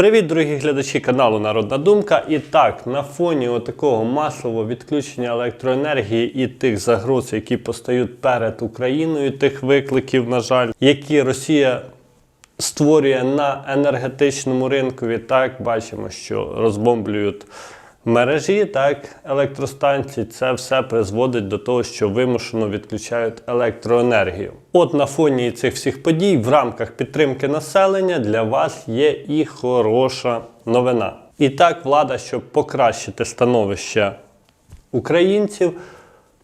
Привіт, дорогі глядачі каналу Народна Думка. І так, на фоні такого масового відключення електроенергії і тих загроз, які постають перед Україною, тих викликів, на жаль, які Росія створює на енергетичному ринку, так бачимо, що розбомблюють мережі, так, електростанції, це все призводить до того, що вимушено відключають електроенергію. От на фоні цих всіх подій в рамках підтримки населення для вас є і хороша новина. І так, влада, щоб покращити становище українців,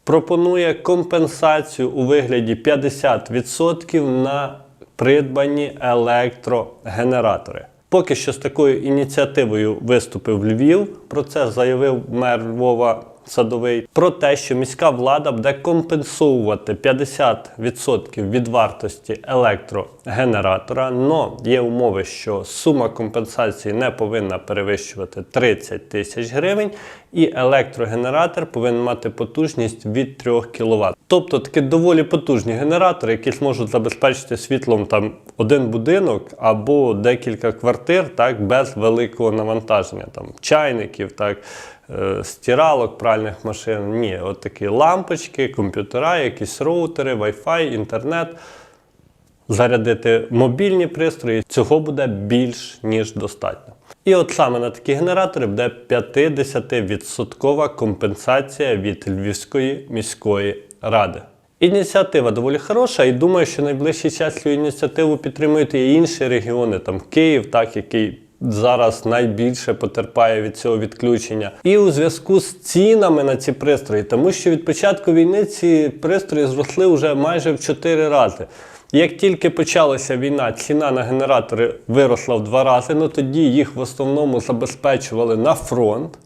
пропонує компенсацію у вигляді 50% на придбані електрогенератори. Поки що з такою ініціативою виступив Львів. Про це заявив мер Львова Садовий. Про те, що міська влада буде компенсовувати 50% від вартості електрогенератора. Но є умови, що сума компенсації не повинна перевищувати 30 тисяч гривень, і електрогенератор повинен мати потужність від 3 кВт. Тобто такі доволі потужні генератори, які зможуть забезпечити світлом там один будинок або декілька квартир, так без великого навантаження, там чайників, так. Е, Стиралок, пральних машин, ні, от такі лампочки, комп'ютера, якісь роутери, Wi-Fi, інтернет зарядити мобільні пристрої, цього буде більш ніж достатньо. І от саме на такі генератори буде 50% компенсація від Львівської міської ради. Ініціатива доволі хороша, і думаю, що найближчий час цю ініціативу підтримують і інші регіони, там Київ, так який зараз найбільше потерпає від цього відключення. І у зв'язку з цінами на ці пристрої, тому що від початку війни ці пристрої зросли вже майже в 4 рази. Як тільки почалася війна, ціна на генератори виросла в два рази, ну тоді їх в основному забезпечували на фронт.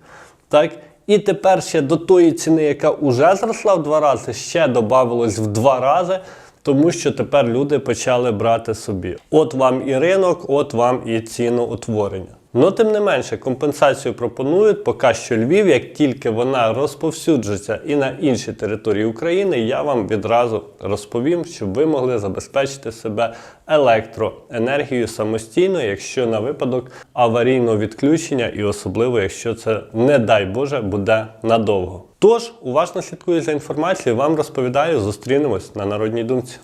Так? І тепер ще до тої ціни, яка вже зросла в два рази, ще додавалось в два рази, тому що тепер люди почали брати собі. От вам і ринок, от вам і ціноутворення. Ну, тим не менше, компенсацію пропонують поки що Львів, як тільки вона розповсюджується і на інші території України, я вам відразу розповім, щоб ви могли забезпечити себе електроенергією самостійно, якщо на випадок аварійного відключення, і особливо, якщо це, не дай Боже, буде надовго. Тож, уважно слідкую за інформацією, вам розповідаю, зустрінемось на народній думці.